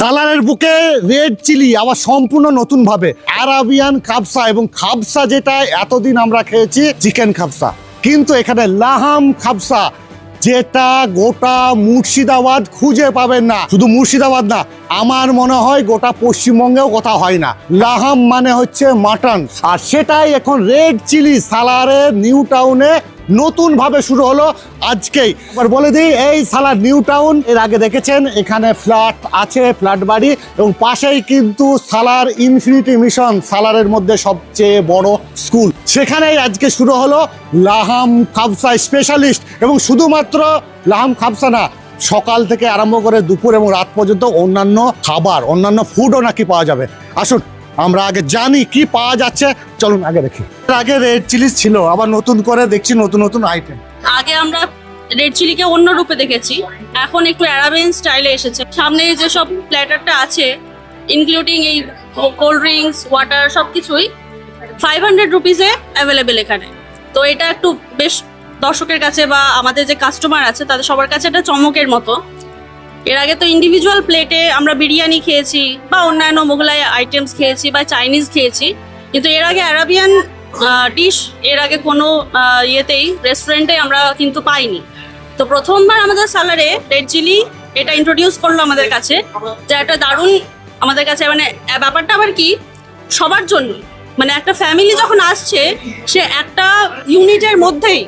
সালারের বুকে red chilli আবার সম্পূর্ণ নতুন ভাবে আরাবিয়ান খাবসা এবং খাবসা যেটা এতদিন আমরা খেয়েছি চিকেন খাবসা কিন্তু এখানে লাহাম খাবসা যেটা গোটা মুর্শিদাবাদ খুঁজে পাবেন না। শুধু মুর্শিদাবাদ না, আমার মনে হয় গোটা পশ্চিমবঙ্গেও কথা হয় না। লাহাম মানে হচ্ছে মাটন। আর সেটাই এখন রেড চিলি সালারের নিউ টাউনে নতুন ভাবে শুরু হলো আজকেই। এবার বলে দিই, এই সালার নিউ টাউন, এর আগে দেখেছেন, এখানে ফ্ল্যাট আছে, ফ্ল্যাট বাড়ি, এবং পাশেই কিন্তু সালার ইনফিনিটি মিশন সালারের মধ্যে সবচেয়ে বড় স্কুল। সেখানেই আজকে শুরু হলো লাহাম খাবসা স্পেশালিস্ট, এবং শুধুমাত্র লাহাম খাবসা না, সকাল থেকে আরম্ভ করে দুপুর এবং রাত পর্যন্ত অন্যান্য খাবার, অন্যান্য ফুডও নাকি পাওয়া যাবে। আসুন আমরা আগে জানি কি পাওয়া যাচ্ছে। চলুন আগে দেখি। আগে রেড চিলিজ ছিল, আবার নতুন করে দেখছি নতুন নতুন আইটেম আগে আমরা রেড চিলিকে অন্য রূপে দেখেছি। এখন একটু অ্যারাবিয়ান স্টাইলে এসেছে। সামনে যে সব প্ল্যাটারটা আছে ইনক্লুডিং এই কোল্ড ড্রিঙ্কস ওয়াটার সব কিছুই ফাইভ হান্ড্রেড রুপিসে অ্যাভেলেবেল এখানে। তো এটা একটু বেশ দর্শকের কাছে বা আমাদের যে কাস্টমার আছে, তাদের সবার কাছে একটা চমকের মতো। এর আগে তো ইন্ডিভিজুয়াল প্লেটে আমরা বিরিয়ানি খেয়েছি বা অন্যান্য মোগলাই আইটেমস খেয়েছি বা চাইনিজ খেয়েছি। কিন্তু এর আগে অ্যারাবিয়ান ডিশ এর আগে কোনো ইয়েতেই রেস্টুরেন্টে আমরা কিন্তু পাইনি। তো প্রথমবার আমাদের স্যালারে রেড চিলি এটা ইন্ট্রোডিউস করল আমাদের কাছে। যে একটা দারুণ আমাদের কাছে মানে ব্যাপারটা আবার কি? সবার জন্য। মানে একটা ফ্যামিলি যখন আসছে, সে একটা ইউনিটের মধ্যেই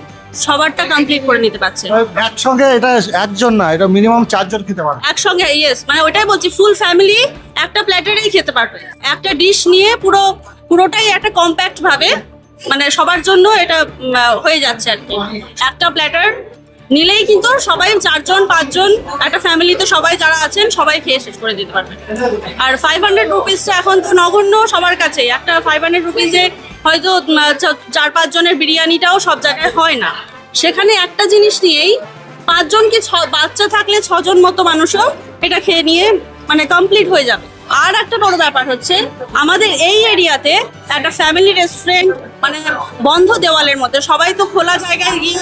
সবারটা কমপ্লিট করে নিতে পারছে। একসঙ্গে এটা একজন না এটা মিনিমাম চারজন খেতে পারবে। একসঙ্গে ইয়েস মানে ওটাই বলছি ফুল ফ্যামিলি একটা প্ল্যাটারেই খেতে পারবে। একটা ডিশ নিয়ে পুরো পুরোটাই একটা কম্প্যাক্ট ভাবে মানে সবার জন্য এটা হয়ে যাচ্ছে আর কি। একটা প্ল্যাটার নিলেই কিন্তু সবাই চারজন, পাঁচজন, একটা ফ্যামিলিতে সবাই যারা আছেন, সবাই খেয়ে শেষ করে দিতে পারবে আর ফাইভ হান্ড্রেড রুপিসটা এখন তো নগণ্য সবার কাছে একটা ফাইভ হান্ড্রেড রুপিসে হয়তো চার পাঁচ জনের বিরিয়ানিটাও সব জায়গায় হয় না। সেখানে একটা জিনিস নিয়েই পাঁচজন কি বাচ্চা থাকলে ছজন মতো মানুষও এটা খেয়ে নিয়ে মানে কমপ্লিট হয়ে যাবে। আর একটা বড় ব্যাপার হচ্ছে, আমাদের এই এরিয়াতে একটা ফ্যামিলি রেস্টুরেন্ট মানে বন্ধ দেওয়ালের মধ্যে সবাই তো খোলা জায়গায় গিয়ে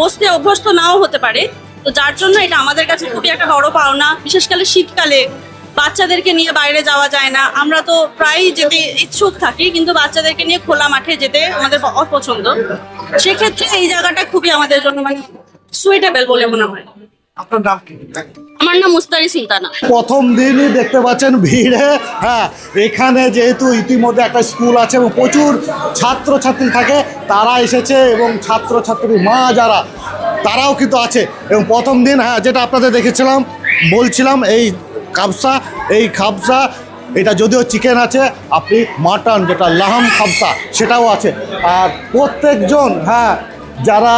বসতে অভ্যস্ত নাও হতে পারে। তো যার জন্য এটা আমাদের কাছে খুবই একটা বড় পাওনা, বিশেষ করে শীতকালে। বাচ্চাদেরকে নিয়ে বাইরে যাওয়া যায় না। আমরা তো প্রায়ই যেতে ইচ্ছুক থাকি, কিন্তু বাচ্চাদেরকে নিয়ে খোলা মাঠে যেতে আমাদের অপছন্দ। সেক্ষেত্রে এই জায়গাটা খুবই আমাদের জন্য মানে সুইটেবল বলে মনে হয়। আপনার নাম কি? আমার নাম মুস্তারি সুলতানা। প্রথম দিনই দেখতে পাচ্ছেন ভিড়ে হ্যাঁ এখানে যেহেতু ইতিমধ্যে একটা স্কুল আছে এবং প্রচুর ছাত্রছাত্রী থাকে তারা এসেছে এবং ছাত্রছাত্রী মা যারা তারাও কিন্তু আছে। এবং প্রথম দিন হ্যাঁ যেটা আপনাদের দেখেছিলাম বলছিলাম এই খাবসা এই খাবসা এটা যদিও চিকেন আছে আপনি মাটন যেটা লাহাম খাবসা সেটাও আছে। আর প্রত্যেকজন হ্যাঁ যারা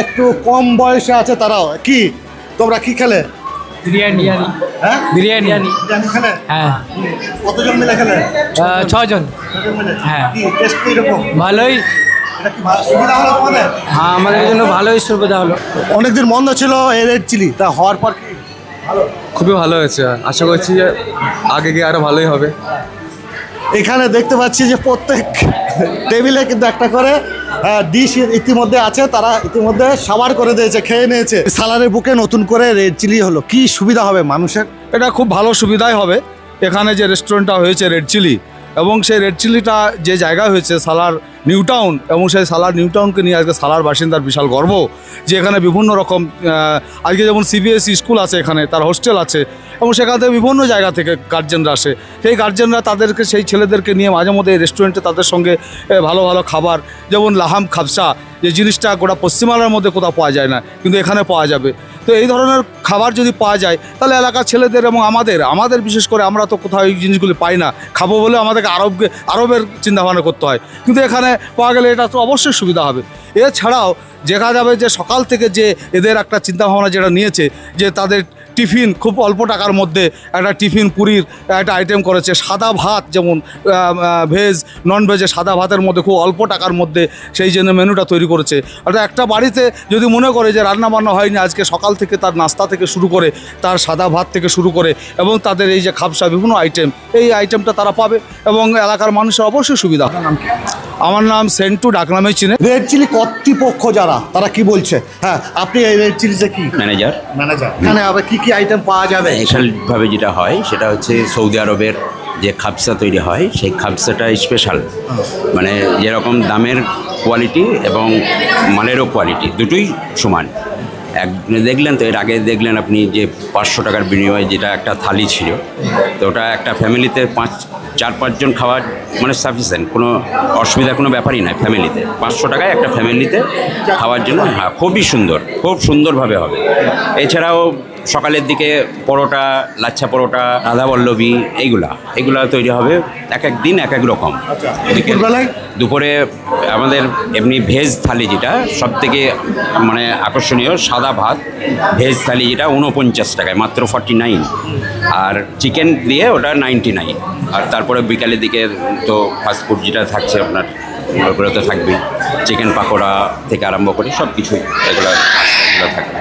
একটু কম বয়সে আছে তারাও কি? তোমরা কি খেলে? বিরিয়ানি। হ্যাঁ? বিরিয়ানি। বিরিয়ানি। খেলে? হ্যাঁ। কতজন মিলে খেলে? ছজন হ্যাঁ। ভালোই। এটা কি ভালো সুবিধা হলো তোমাদের? হ্যাঁ আমাদের জন্য ভালোই সুবিধা হলো। অনেকদিন বন্ধ ছিল এই রেড চিলি তা হওয়ার পর কি? খুবই ভালো হয়েছে। আশা করছি যে আগে গিয়ে আরও ভালোই হবে। এখানে দেখতে পাচ্ছি যে প্রত্যেক টেবিলে কিন্তু একটা করে ডিশ ইতিমধ্যে আছে, তারা ইতিমধ্যে সাবার করে দিয়েছে, খেয়ে নিয়েছে। সালারের বুকে নতুন করে রেড চিলি হলো। কি সুবিধা হবে মানুষের? এটা খুব ভালো সুবিধাই হবে। এখানে যে রেস্টুরেন্টটা হয়েছে রেড চিলি এবং সেই রেড চিলিটা যে জায়গা হয়েছে, সালার নিউ টাউন এবং সেই সালার নিউ টাউনকে নিয়ে আজকে সালার বাসিন্দার বিশাল গর্ব যে এখানে বিভিন্ন রকম আজকে যেমন সিবিএসই স্কুল আছে এখানে, তার হোস্টেল আছে, এবং সেখান থেকে বিভিন্ন জায়গা থেকে গার্জেনরা আসে। সেই গার্জেনরা তাদেরকে, সেই ছেলেদেরকে নিয়ে মাঝে মধ্যে রেস্টুরেন্টে তাদের সঙ্গে ভালো ভালো খাবার, যেমন লাহাম খাবসা, যে জিনিসটা গোটা পশ্চিমবাংলার মধ্যে কোথাও পাওয়া যায় না, কিন্তু এখানে পাওয়া যাবে। তো এই ধরনের খাবার যদি পাওয়া যায়, তাহলে এলাকার ছেলেদের এবং আমাদের আমাদের বিশেষ করে আমরা তো কোথাও এই জিনিসগুলি পাই না। খাব বলে আমাদেরকে আরবকে, আরবের চিন্তাভাবনা করতে হয়। কিন্তু এখানে পাওয়া গেলে এটা তো অবশ্যই সুবিধা হবে। এছাড়াও দেখা যাবে যে সকাল থেকে যে এদের একটা চিন্তাভাবনা যেটা নিয়েছে, যে তাদের টিফিন খুব অল্প টাকার মধ্যে একটা টিফিন পুরীর একটা আইটেম করেছে। সাদা ভাত যেমন ভেজ নন ভেজে সাদা ভাতের মধ্যে খুব অল্প টাকার মধ্যে সেই জন্য মেনুটা তৈরি করেছে। অর্থাৎ একটা বাড়িতে যদি মনে করে যে রান্না বান্না হয়নি আজকে সকাল থেকে তার নাস্তা থেকে শুরু করে তার সাদা ভাত থেকে শুরু করে এবং তাদের এই যে খাবসা বিভিন্ন আইটেম এই আইটেমটা তারা পাবে এবং এলাকার মানুষের অবশ্যই সুবিধা। আমার নাম সেন্টু ডাকনামে চিনে। রেড চিলি কর্তৃপক্ষ যারা তারা কি বলছে? হ্যাঁ আপনি এই রেড চিলিতে কি? ম্যানেজার ম্যানেজার আবার কি কি আইটেম পাওয়া যাবে? স্পেশালভাবে যেটা হয় সেটা হচ্ছে সৌদি আরবের যে খাবসা তৈরি হয় সেই খাবসাটা স্পেশাল মানে যেরকম দামের কোয়ালিটি এবং মালেরও কোয়ালিটি দুটোই সমান। এক দেখলেন তো এর আগে দেখলেন আপনি যে পাঁচশো টাকার বিনিময়ে যেটা একটা থালি ছিল তো ওটা একটা ফ্যামিলিতে পাঁচ চার পাঁচজন খাওয়ার মানে সাফিসিয়েন্ট কোনো অসুবিধা কোনো ব্যাপারই নাই ফ্যামিলিতে পাঁচশো টাকায় একটা ফ্যামিলিতে খাওয়ার জন্য হ্যাঁ খুবই সুন্দর খুব সুন্দরভাবে হবে। এছাড়াও সকালের দিকে পরোটা লাচ্ছা পরোটা রাধা বল্লভী এইগুলা। এইগুলা তৈরি হবে এক এক দিন এক এক রকম। বিকেল- দুপুরবেলায়? দুপুরে আমাদের এমনি ভেজ থালি যেটা সব থেকে মানে আকর্ষণীয় সাদা ভাত ভেজ থালি যেটা উনপঞ্চাশ টাকায় মাত্র ফর্টি নাইন। আর চিকেন দিয়ে ওটা নাইনটি নাইন। আর তারপরে বিকালের দিকে তো ফাস্টফুড যেটা থাকছে আপনার ওগুলো তো থাকবেই। চিকেন পাকোড়া থেকে আরম্ভ করে সব কিছুই এগুলো। এগুলো থাকবে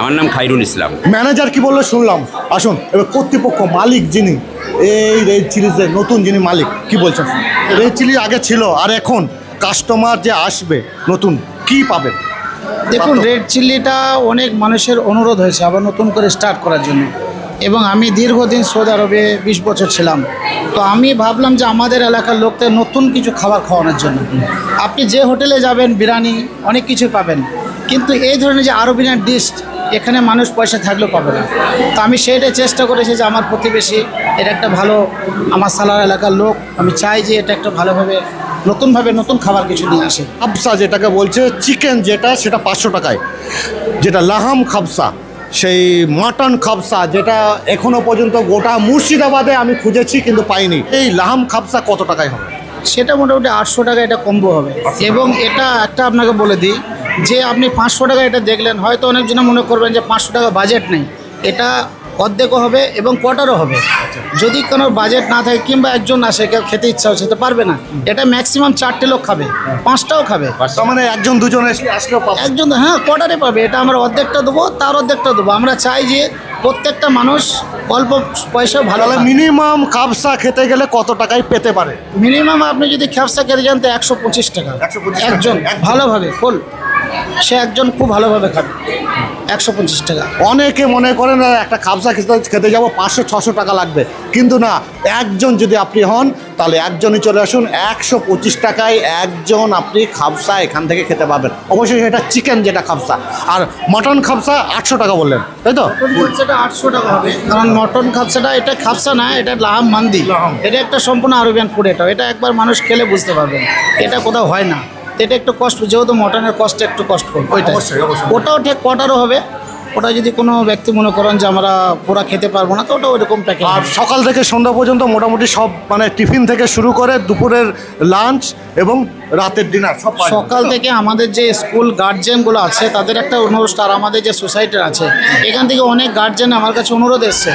আমার নাম খাইরুল ইসলাম। ম্যানেজার কি বলল শুনলাম। আসুন এবার কর্তৃপক্ষ মালিক যিনি এই রেড চিলিজের নতুন যিনি মালিক কি বলছেন? রেড চিলি আগে ছিল আর এখন কাস্টমার যে আসবে নতুন কি পাবেন দেখুন রেড চিল্লিটা অনেক মানুষের অনুরোধ হয়েছে আবার নতুন করে স্টার্ট করার জন্য। এবং আমি দীর্ঘদিন সৌদি আরবে বিশ বছর ছিলাম। তো আমি ভাবলাম যে আমাদের এলাকার লোকদের নতুন কিছু খাবার খাওয়ানোর জন্য। আপনি যে হোটেলে যাবেন বিরিয়ানি অনেক কিছু পাবেন। কিন্তু এই ধরনের যে আরবিয়ান ডিশ এখানে মানুষ পয়সা থাকলেও পাবে না। তো আমি সেইটাই চেষ্টা করেছি যে আমার প্রতিবেশী এটা একটা ভালো আমার সালার এলাকার লোক আমি চাই যে এটা একটা ভালোভাবে নতুনভাবে নতুন খাবার কিছু নিয়ে আসে। খাবসা যেটাকে বলছে চিকেন যেটা সেটা পাঁচশো টাকায়। যেটা লাহাম খাবসা সেই মাটন খাবসা যেটা এখনও পর্যন্ত গোটা মুর্শিদাবাদে আমি খুঁজেছি কিন্তু পাইনি। এই লাহাম খাবসা কত টাকায় হবে? সেটা মোটামুটি আটশো টাকা এটা কম্বো হবে। এবং এটা একটা আপনাকে বলে দিই যে আপনি পাঁচশো টাকা এটা দেখলেন হয়তো অনেকজনে মনে করবেন যে পাঁচশো টাকা বাজেট নেই। এটা অর্ধেকও হবে এবং কোয়ার্টারও হবে। যদি কোনো বাজেট না থাকে কিংবা একজন আসে কেউ খেতে ইচ্ছা হচ্ছে তো পারবে না। এটা ম্যাক্সিমাম চারটে লোক খাবে পাঁচটাও খাবে। তার মানে একজন দুজন আসলেও একজন হ্যাঁ কোয়ার্টারে পাবে। এটা আমরা অর্ধেকটা দেবো তার অর্ধেকটা দেবো। আমরা চাই যে প্রত্যেকটা মানুষ অল্প পয়সা ভালো লাগে মিনিমাম খাবসা খেতে গেলে কত টাকায় পেতে পারে? মিনিমাম আপনি যদি খ্যাপসা খেতে যান তো একশো পঁচিশ টাকা। একজন একজন। ভালোভাবে ফুল সে একজন খুব ভালোভাবে খাবে। একশো পঞ্চাশ টাকা। অনেকে মনে করেন "না, একটা খাবসা খেতে খেতে যাব পাঁচশো ছশো টাকা লাগবে। কিন্তু না একজন যদি আপনি হন তাহলে একজনই চলে আসুন একশো পঁচিশ টাকায় একজন আপনি খাবসা এখান থেকে খেতে পাবেন। অবশ্যই এটা চিকেন যেটা খাবসা। আর মটন খাবসা আটশো টাকা বললেন তাই তো? খাপসাটা আটশো টাকা হবে কারণ মটন খাপসাটা এটা খাপসা না এটা লাহাম মান্দি। এটা একটা সম্পূর্ণ আরবিয়ান ফুড এটা। এটা একবার মানুষ খেলে বুঝতে পারবেন এটা কোথাও হয় না। তো এটা একটু কষ্ট যেহেতু মটনের কষ্ট একটু কষ্ট ওইটা অবশ্যই, অবশ্যই। ওটাও ঠিক কোয়ার্টারও হবে। ওটা যদি কোনো ব্যক্তি মনে করেন যে আমরা পুরা খেতে পারব না তো ওটা ওইরকম প্যাকেজ আর সকাল থেকে সন্ধ্যা পর্যন্ত মোটামুটি সব মানে টিফিন থেকে শুরু করে দুপুরের লাঞ্চ এবং রাতের ডিনার সব সকাল থেকে আমাদের যে স্কুল গার্জেনগুলো আছে তাদের একটা অনুরোধ আর আমাদের যে সোসাইটির আছে এখান থেকে অনেক গার্জেন আমার কাছে অনুরোধ এসছে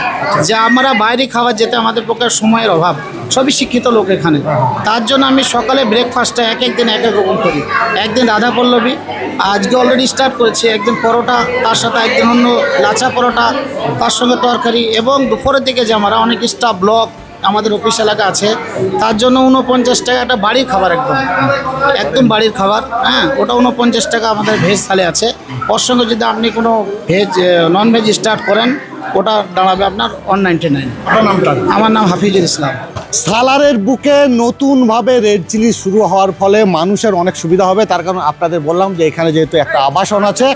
যে আমরা বাইরে খাবার যেতে আমাদের পক্ষে সময়ের অভাব। সবই শিক্ষিত লোক এখানে। তার জন্য আমি সকালে ব্রেকফাস্টটা এক একদিন এক এক রকম করি। একদিন রাধা পল্লবী আজকে অলরেডি স্টার্ট করেছি। একদিন পরোটা তার সাথে একদিন অন্য লাচা পরোটা তার সঙ্গে তরকারি এবং দুপুরের দিকে যে আমরা অনেক স্টাফ ব্লক আমাদের অফিস এলাকা আছে তার জন্য উনপঞ্চাশ টাকা একটা বাড়ির খাবার একদম। একদম বাড়ির খাবার হ্যাঁ ওটা উনপঞ্চাশ টাকা আমাদের ভেজ থালে আছে। ওর সঙ্গে যদি আপনি কোনো ভেজ নন ভেজ স্টার্ট করেন ওটা দাঁড়াবে আপনার ওয়ান নাইনটি নাইন আমার নাম হাফিজুল ইসলাম। সালারের বুকে নতুনভাবে রেড চিলি শুরু হওয়ার ফলে মানুষের অনেক সুবিধা হবে। তার কারণ আপনাদের বললাম যে এখানে যেহেতু একটা আবাসন আছে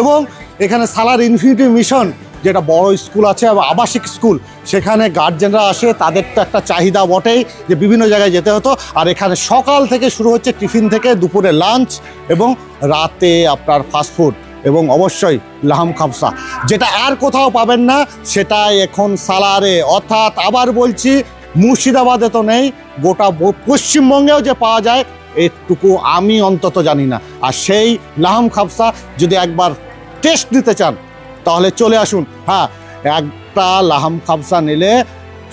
এবং এখানে সালার ইনফিনিটি মিশন, যেটা বড় স্কুল আছে আবাসিক স্কুল, সেখানে গার্জেনরা আসে তাদের তো একটা চাহিদা বটেই যে বিভিন্ন জায়গায় যেতে হতো। আর এখানে সকাল থেকে শুরু হচ্ছে টিফিন থেকে দুপুরে লাঞ্চ এবং রাতে আপনার ফাস্টফুড এবং অবশ্যই লাহাম খাবসা যেটা আর কোথাও পাবেন না, সেটাই এখন সালারে। অর্থাৎ আবার বলছি মুর্শিদাবাদে তো নেই, গোটা পশ্চিমবঙ্গেও যে পাওয়া যায়, এটুকু আমি অন্তত জানি না। আর সেই লাহাম খাবসা যদি একবার টেস্ট নিতে চান, তাহলে চলে আসুন। হ্যাঁ একটা লাহাম খাবসা নিলে,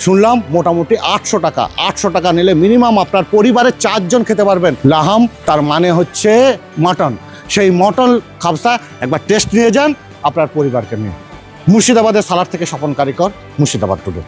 শুনলাম মোটামুটি আটশো টাকা আটশো টাকা নিলে মিনিমাম আপনার পরিবারের চারজন খেতে পারবেন। লাহাম, তার মানে হচ্ছে মটন। সেই মটন খাবসা একবার টেস্ট নিয়ে যান, আপনার পরিবারকে নিয়ে। মুর্শিদাবাদের সালার থেকে স্বপন কারিকর, মুর্শিদাবাদ টুডে